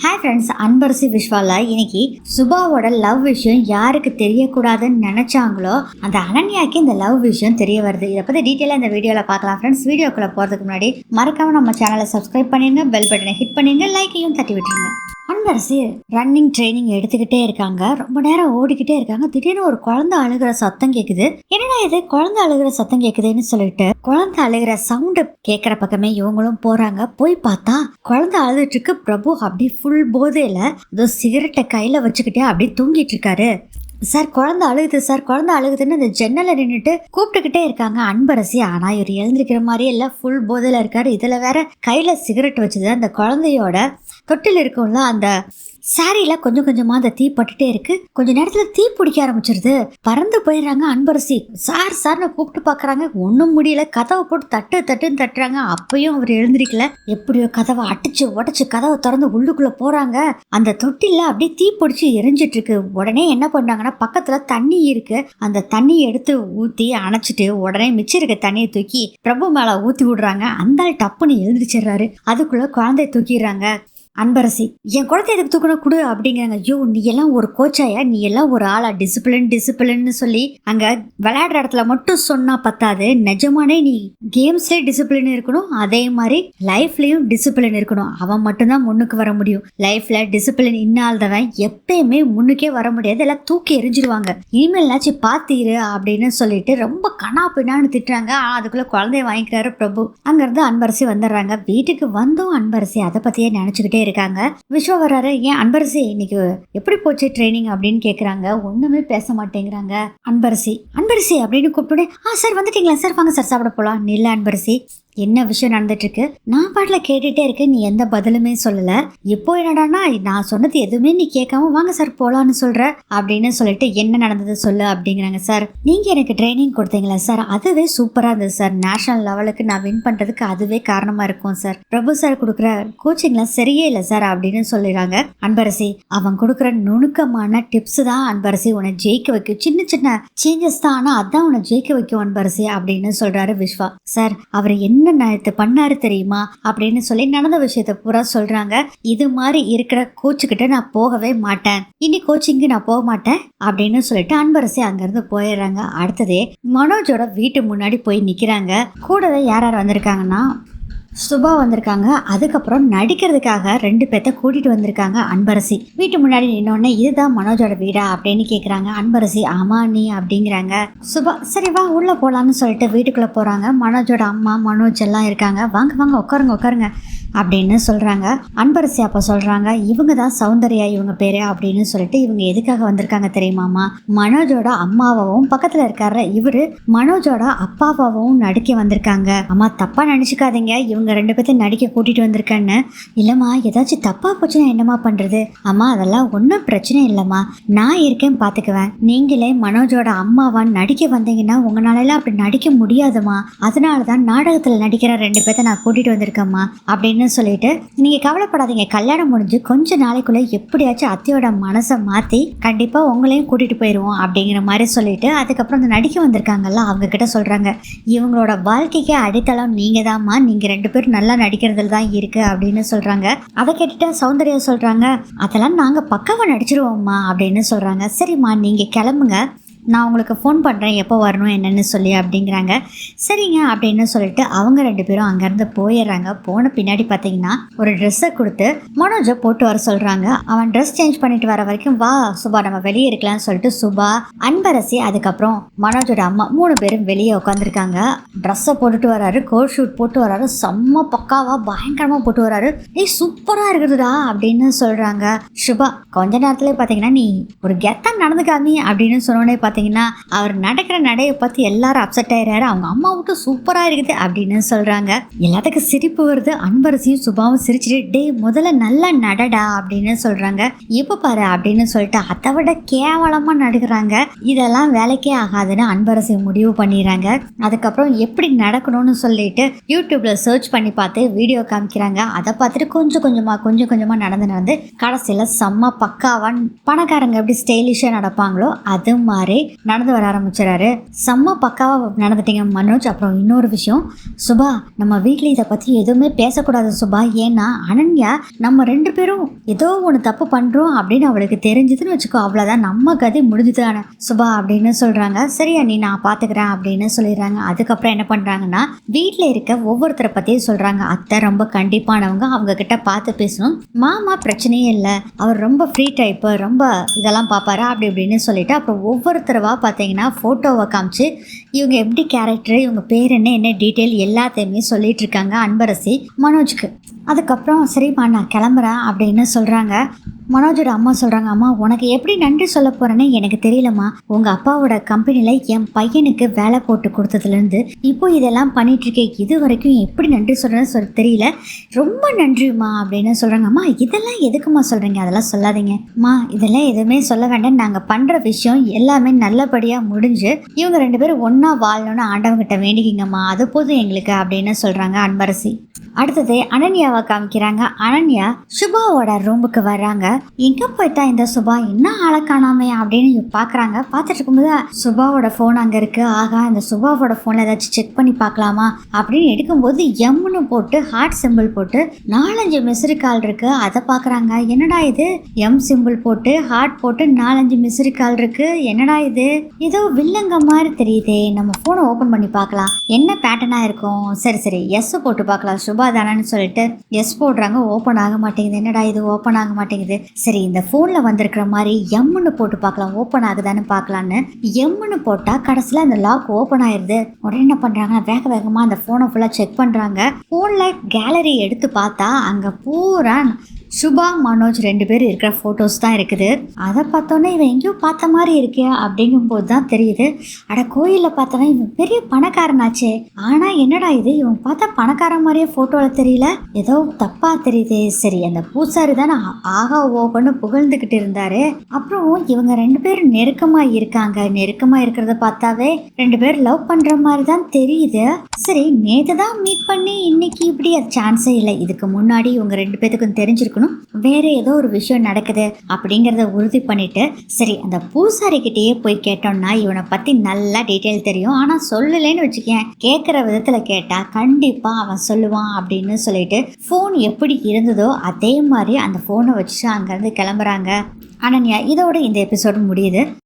Hi friends Anbarasi விஸ்வாலா இன்னைக்கு சுபாவோட love விஷயம் யாருக்கு தெரியக்கூடாதுன்னு நினைச்சாங்களோ அந்த அனன்யாக்கு இந்த லவ் விஷயம் தெரிய வருது. இதை பற்றி டீட்டெயிலாக இந்த வீடியோவில் பார்க்கலாம் ஃப்ரெண்ட்ஸ் வீடியோக்குள்ளே போகிறதுக்கு முன்னாடி மறக்காம நம்ம சேனலை சப்ஸ்கிரைப் பண்ணிடுங்க பெல் பட்டனை ஹிட் பண்ணிடுங்க லைக்கையும் தட்டி விட்டுருங்க. அன்பரசி ரன்னிங் ட்ரைனிங் எடுத்துக்கிட்டே இருக்காங்க. ரொம்ப நேரம் ஓடிக்கிட்டே இருக்காங்க. திடீர்னு ஒரு குழந்தை அழுகிற சத்தம் கேக்குது. என்னடா இது? குழந்தை அழுகிற சத்தம் கேட்குதுன்னு சொல்லிட்டு குழந்தை அழுகிற சவுண்டு கேட்குற பக்கமே இவங்களும் போறாங்க. போய் பார்த்தா குழந்தை அழுதுட்டு இருக்கு. பிரபு அப்படி ஃபுல் போதையில ஏதோ சிகரெட்டை கையில வச்சுக்கிட்டே அப்படியே தூங்கிட்டு இருக்காரு. சார் குழந்தை அழுகுது சார் குழந்தை அழுகுதுன்னு அந்த ஜன்னலை நின்றுட்டு கூப்பிட்டுக்கிட்டே இருக்காங்க. அன்பரசி ஆனா இவர் எழுந்திருக்கிற மாதிரியே எல்லாம் ஃபுல் போதையில இருக்காரு. இதுல வேற கையில சிகரெட் வச்சது அந்த குழந்தையோட தொட்டில் இருக்கும்ல அந்த சாரியில கொஞ்சம் கொஞ்சமா அந்த தீ பட்டுட்டே இருக்கு. கொஞ்ச நேரத்துல தீ பிடிக்க ஆரம்பிச்சிருது. பறந்து போயிடுறாங்க அன்பரசி. சார் சார்னு கூப்பிட்டு பாக்குறாங்க. ஒண்ணும் முடியல. கதவை போட்டு தட்டு தட்டுன்னு தட்டுறாங்க. அப்பயும் அவர் எழுந்திருக்கல. எப்படியோ கதவை அடிச்சு உடச்சு கதவை திறந்து உள்ளுக்குள்ள போறாங்க. அந்த தொட்டில அப்படியே தீ பிடிச்சி எரிஞ்சிட்டு இருக்கு. உடனே என்ன பண்றாங்கன்னா பக்கத்துல தண்ணி இருக்கு. அந்த தண்ணியை எடுத்து ஊத்தி அணைச்சிட்டு உடனே மிச்சம் இருக்க தண்ணியை தூக்கி பிரபு மேல ஊத்தி விடுறாங்க. அந்த டப்புன்னு எழுந்திரிச்சிடுறாரு. அதுக்குள்ள குழந்தைய தூக்கிடுறாங்க. அன்பரசி என் குழந்தை எதுக்கு தூக்கணும் கொடு அப்படிங்கிறாங்க. ஐயோ நீ எல்லாம் ஒரு கோச்சாயா? நீ எல்லாம் ஒரு ஆளா? டிசிப்ளின் டிசிப்ளின்னு சொல்லி அங்க விளையாடுற இடத்துல மட்டும் சொன்னா பத்தாது. நிஜமானே நீ கேம்ஸ்லயே டிசிப்ளின் இருக்கணும். அதே மாதிரி லைஃப்லயும் டிசிப்ளின் இருக்கணும். அவன் மட்டும்தான் முன்னுக்கு வர முடியும். லைஃப்ல டிசிப்ளின் இன்னால்தவன் எப்பயுமே முன்னுக்கே வர முடியாது. எல்லாம் தூக்கி எரிஞ்சிருவாங்க இனிமேலாச்சும் பாத்தீரு அப்படின்னு சொல்லிட்டு ரொம்ப கணா பின்னான்னு திட்டுறாங்க. ஆனா அதுக்குள்ள குழந்தைய வாங்கிக்கிறாரு பிரபு. அங்கிருந்து அன்பரசி வந்துடுறாங்க. வீட்டுக்கு வந்தும் அன்பரசி அதை பத்தியே நினைச்சுக்கிட்டே இருக்காங்க. விஸ்வா வர்றாரு ஏன் அன்பரசி இன்னைக்கு எப்படி போச்சு ட்ரைனிங் அப்படின்னு கேட்குறாங்க ஒண்ணுமே பேச மாட்டேங்கிறாங்க அன்பரசி. அன்பரசி? அப்படின்னு கூப்பிட்டு ஆ சார் வந்துட்டீங்களா? சார் வாங்க சார் சாப்பிட போகலாம் நில்ல அன்பரசி. என்ன விஷயம் நடந்துட்டு இருக்கு நான் பாட்டில் கேட்டுட்டே இருக்கேன் நீ எந்த பதிலுமே சொல்லலை. இப்போ என்னடான்னா நான் சொன்னது எதுவுமே நீ கேட்காம வாங்க சார் போகலான்னு சொல்கிற அப்படின்னு சொல்லிட்டு என்ன நடந்தது சொல்லு அப்படிங்கிறாங்க சார். நீங்கள் எனக்கு ட்ரைனிங் கொடுத்தீங்களா சார்? அதுவே சூப்பராக இருந்தது சார். நேஷனல் லெவலுக்கு நான் வின் பண்ணுறதுக்கு அதுவே காரணமாக இருக்கும் சார். பிரபு சார் கொடுக்குற கோச்சிங்லாம் சரியே இல்லை சார் அப்படின்னு சொல்லிடுறாங்க. அன்பரசி அவன் கொடுக்குற நுணுக்கமான டிப்ஸ் தான் அன்பரசி. உன்னை ஜெயிக்க வைக்கும். சின்ன சின்ன சேஞ்சஸ் தான் ஆனால் அதான் உன்னை ஜெயிக்க வைக்கும் அன்பரசி அப்படின்னு சொல்கிறாரு விஸ்வா சார் அவர் என்ன என்ன நேற்று பண்ணாரு தெரியுமா? அப்படின்னு சொல்லி நடந்த விஷயத்த பூரா சொல்றாங்க. இது மாதிரி இருக்கிற கோச்சுக்கிட்ட நான் போகவே மாட்டேன். இனி கோச்சிங்க்கு நான் போக மாட்டேன் அப்படின்னு சொல்லிட்டு அன்பரசி அங்கிருந்து போயிடுறாங்க. அடுத்ததே மனோஜோட வீட்டு முன்னாடி போய் நிக்கிறாங்க. கூடவே யார் யார் வந்திருக்காங்கன்னா சுபா வந்திருக்காங்க. அதுக்கப்புறம் நடிக்கிறதுக்காக ரெண்டு பேர்த்த கூட்டிட்டு வந்திருக்காங்க அன்பரசி. வீட்டு முன்னாடி நின்னோடனே இதுதான் மனோஜோட வீடா அப்படின்னு கேக்குறாங்க. அன்பரசி ஆமா நீ அப்படிங்கிறாங்க. சுபா சரி வா உள்ள போலான்னு சொல்லிட்டு வீட்டுக்குள்ள போறாங்க. மனோஜோட அம்மா மனோஜ் எல்லாம் இருக்காங்க. வாங்க வாங்க உட்காருங்க உட்காருங்க. அப்படின்னு சொல்கிறாங்க அன்பரசி அப்போ சொல்கிறாங்க இவங்க தான் சௌந்தர்யா இவங்க பேர் அப்படின்னு சொல்லிட்டு இவங்க எதுக்காக வந்திருக்காங்க தெரியுமாமா மனோஜோட அம்மாவாவும் பக்கத்தில் இருக்காரு. இவர் மனோஜோட அப்பாவாவும் நடிக்க வந்திருக்காங்க. அம்மா தப்பாக நினச்சிக்காதீங்க. இவங்க ரெண்டு பேர்த்தையும் நடிக்க கூட்டிகிட்டு வந்திருக்கேன்னு. இல்லைம்மா ஏதாச்சும் தப்பாக போச்சுன்னா என்னம்மா பண்ணுறது அம்மா அதெல்லாம் ஒன்றும் பிரச்சனை இல்லைம்மா. நான் இருக்கேன் பார்த்துக்குவேன் நீங்களே மனோஜோட அம்மாவான் நடிக்க வந்தீங்கன்னா உங்களால அப்படி நடிக்க முடியாதும்மா. அதனால தான் நாடகத்தில் நடிக்கிற ரெண்டு பேர்த்த நான் கூட்டிகிட்டு வந்திருக்கேம்மா. அப்படின்னு சொல்லிட்டு நீங்கள் கவலைப்படாதீங்க. கல்யாணம் முடிஞ்சு கொஞ்ச நாளைக்குள்ள எப்படியாச்சும் அத்தையோட மனசை மாற்றி கண்டிப்பாக உங்களையும் கூட்டிகிட்டு போயிடுவோம் அப்படிங்கிற மாதிரி சொல்லிட்டு அதுக்கப்புறம் அந்த நடிக்க வந்திருக்காங்கல்ல அவங்க கிட்ட சொல்கிறாங்க இவங்களோட வாழ்க்கைக்கு அடித்தளம் நீங்கள் தான்மா நீங்கள் ரெண்டு பேரும் நல்லா நடிக்கிறதுல தான் இருக்குது அப்படின்னு சொல்கிறாங்க அதை கேட்டுட்டு சௌந்தர்யா சொல்கிறாங்க அதெல்லாம் நாங்கள் பக்காவா நடிச்சிருவோம்மா அப்படின்னு சொல்கிறாங்க சரிம்மா நீங்கள் கிளம்புங்க. நான் உங்களுக்கு ஃபோன் பண்ணுறேன் எப்போ வரணும் என்னென்னு சொல்லி அப்படிங்கிறாங்க. சரிங்க அப்படின்னு சொல்லிட்டு அவங்க ரெண்டு பேரும் அங்கேருந்து போயிடுறாங்க. போன பின்னாடி பார்த்தீங்கன்னா ஒரு ட்ரெஸ்ஸை கொடுத்து மனோஜை போட்டு வர சொல்கிறாங்க அவன் ட்ரெஸ் சேஞ்ச் பண்ணிட்டு வர வரைக்கும் வா சுபா நம்ம வெளியே இருக்கலாம்னு சொல்லிட்டு சுபா அன்பரசி அதுக்கப்புறம் மனோஜோட அம்மா மூணு பேரும் வெளியே உட்காந்துருக்காங்க ட்ரெஸ்ஸை போட்டுட்டு வராரு கோட் ஷூட் போட்டு வராரு செம்ம பக்காவாக பயங்கரமாக போட்டு வராரு. ஏய் சூப்பராக இருக்குதுடா அப்படின்னு சொல்கிறாங்க சுபா கொஞ்ச நேரத்துலேயே பார்த்தீங்கன்னா நீ ஒரு கெத்தம் நடந்துக்காமி அப்படின்னு சொன்னோடனே பார்த்தீங்கன்னா அவர் நடக்கிற நடையை பார்த்து எல்லாரும் அப்செட் ஆயிடுறாரு அவங்க அம்மாவுக்கு சூப்பராக இருக்குது அப்படின்னு சொல்கிறாங்க எல்லாத்துக்கும் சிரிப்பு வருது. அன்பரசியும் சுபாவும் சிரிச்சுட்டு டே முதல்ல நல்லா நடடா அப்படின்னு சொல்கிறாங்க இப்போ பாரு அப்படின்னு சொல்லிட்டு அதை விட கேவலமாக நடுக்கிறாங்க இதெல்லாம் வேலைக்கே ஆகாதுன்னு அன்பரசி முடிவு பண்ணிடுறாங்க அதுக்கப்புறம் எப்படி நடக்கணும்னு சொல்லிட்டு யூடியூப்பில் சர்ச் பண்ணி பார்த்து வீடியோ காமிக்கிறாங்க. அதை பார்த்துட்டு கொஞ்சம் கொஞ்சமாக கொஞ்சம் கொஞ்சமாக நடந்து நடந்து கடைசியில் செம்ம பக்காவான் பணக்காரங்க எப்படி ஸ்டைலிஷாக நடப்பாங்களோ அது மாதிரி நடந்து வர ஆரம்பிச்சிடறாரு. செம்ம பக்காவா நடந்துட்டீங்க மனோஜ். அப்புறம் இன்னொரு விஷயம். சுபா நம்ம வீட்டில் இதை பற்றி எதுவுமே பேசக்கூடாது சுபா. ஏன்னா அனன்யா நம்ம ரெண்டு பேரும் ஏதோ ஒன்று தப்பு பண்ணுறோம் அப்படின்னு அவளுக்கு தெரிஞ்சதுன்னு வச்சுக்கோ அவ்வளோதான் நம்ம கதை முடிஞ்சுதானே சுபா அப்படின்னு சொல்கிறாங்க சரியா நீ நான் பார்த்துக்கிறேன் அப்படின்னு சொல்லிடுறாங்க. அதுக்கப்புறம் என்ன பண்ணுறாங்கன்னா வீட்டில் இருக்க ஒவ்வொருத்தரை பற்றியும் சொல்கிறாங்க அத்தை ரொம்ப கண்டிப்பானவங்க. அவங்க கிட்ட பார்த்து பேசணும். மாமா பிரச்சனையே இல்லை. அவர் ரொம்ப ஃப்ரீ டைப்பு ரொம்ப இதெல்லாம் பார்ப்பாரா? அப்படி இப்படின்னு சொல்லிட்டு அப்புறம் ஒவ்வொருத்தர் ஒவ்வொருத்தரவா பார்த்தீங்கன்னா ஃபோட்டோவை காமிச்சு இவங்க எப்படி கேரக்டர் இவங்க பேர் என்ன என்ன டீட்டெயில் எல்லாத்தையுமே சொல்லிட்டு இருக்காங்க அன்பரசி மனோஜ்க்கு. அதுக்கப்புறம் சரிம்மா நான் கிளம்புறேன் அப்படின்னு சொல்கிறாங்க மனோஜோட அம்மா சொல்கிறாங்க அம்மா உனக்கு எப்படி நன்றி சொல்ல போகிறேன்னு எனக்கு தெரியலம்மா. உங்கள் அப்பாவோட கம்பெனியில் என் பையனுக்கு வேலை போட்டு கொடுத்ததுலேருந்து இப்போ இதெல்லாம் பண்ணிகிட்ருக்கேன் இது வரைக்கும் எப்படி நன்றி சொல்கிறேன்னு சொல்ல தெரியல. ரொம்ப நன்றிம்மா அப்படின்னு சொல்கிறாங்க அம்மா இதெல்லாம் எதுக்குமா சொல்கிறீங்க அதெல்லாம் சொல்லாதீங்க. அம்மா இதெல்லாம் எதுவுமே சொல்ல வேண்டாம். நாங்கள் பண்ணுற விஷயம் எல்லாமே நல்லபடியாக முடிஞ்சு இவங்க ரெண்டு பேரும் ஒன்று வாழணும்னு ஆண்டவங்கிட்ட வேண்டிக்கிங்கம்மா. அது போதும் எங்களுக்கு அப்படின்னு சொல்கிறாங்க அன்பரசி. அடுத்தது அனன்யாவை காமிக்கிறாங்க. அனன்யா சுபாவோட ரூமுக்கு வர்றாங்க. எங்கே போயிட்டா இந்த சுபா? என்ன ஆளை காணாமே அப்படின்னு பார்க்குறாங்க பார்த்துட்டு இருக்கும்போது சுபாவோட ஃபோன் அங்கே இருக்குது ஆகா இந்த சுபாவோட ஃபோனில் ஏதாச்சும் செக் பண்ணி பார்க்கலாமா? அப்படின்னு எடுக்கும்போது எம்னு போட்டு ஹார்ட் சிம்பிள் போட்டு நாலஞ்சு மிஸ்ரி கால் இருக்குது அதை பார்க்குறாங்க என்னடா இது? எம் சிம்பிள் போட்டு ஹார்ட் போட்டு நாலஞ்சு மிஸ்ரி கால் இருக்குது என்னடா இது? ஏதோ வில்லங்க மாதிரி தெரியுதே. நம்ம ஃபோனை ஓப்பன் பண்ணி பார்க்கலாம். என்ன பேட்டர்னாக இருக்கும்? சரி சரி. எஸ் போட்டு பார்க்கலாம். சுபா தானேன்னு சொல்லிட்டு எஸ் போடுறாங்க. ஓப்பன் ஆக மாட்டேங்குது. என்னடா இது? ஓப்பன் ஆக மாட்டேங்குது. சரி இந்த ஃபோனில் வந்திருக்கிற மாதிரி எம்னு போட்டு பார்க்கலாம். ஓப்பன் ஆகுதான்னு பார்க்கலான்னு. எம்னு போட்டால் கடைசியில் அந்த லாக் ஓப்பன் ஆயிடுது உடனே என்ன பண்ணுறாங்க வேக வேகமாக அந்த ஃபோனை ஃபுல்லாக செக் பண்ணுறாங்க ஃபோனில் கேலரி எடுத்து பார்த்தா அங்கே பூரா சுபா மனோஜ் ரெண்டு பேர் இருக்கிற ஃபோட்டோஸ் தான் இருக்குது. அதை பார்த்தோன்னே இவன் எங்கேயோ பார்த்த மாதிரி இருக்கே அப்படிங்கும்போது தான் தெரியுது. அட கோயிலில் பார்த்தவன் இவன் பெரிய பணக்காரனாச்சே. ஆனால் என்னடா இது? இவன் பார்த்தா பணக்காரன் மாதிரியே ஃபோட்டோவில் தெரியல. ஏதோ தப்பாக தெரியுது. சரி அந்த பூசாரி தானே ஆகா ஓகன்னு புகழ்ந்துக்கிட்டு இருந்தாரு. அப்புறம் இவங்க ரெண்டு பேரும் நெருக்கமாக இருக்காங்க. நெருக்கமாக இருக்கிறத பார்த்தாவே ரெண்டு பேர் லவ் பண்ணுற மாதிரி தான் தெரியுது. சரி நேற்று தான் மீட் பண்ணி இன்னைக்கு இப்படி அது சான்ஸே இல்லை. இதுக்கு முன்னாடி இவங்க ரெண்டு பேத்துக்கும் தெரிஞ்சிருக்கணும். வேற ஏதோ ஒரு விஷயம் நடக்குது அப்படிங்கிறத உறுதி பண்ணிட்டு சரி அந்த பூசாரி கிட்டேயே போய் கேட்டோம்னா இவனை பத்தி நல்லா டீட்டெயில் தெரியும். ஆனா சொல்லலைன்னு வச்சுக்கேன். கேட்குற விதத்துல கேட்டா கண்டிப்பா அவன் சொல்லுவான் அப்படின்னு சொல்லிட்டு ஃபோன் எப்படி இருந்ததோ அதே மாதிரி அந்த ஃபோனை வச்சு அங்கேருந்து கிளம்புறாங்க. அனன்யா இதோட இந்த எபிசோடு முடியுது.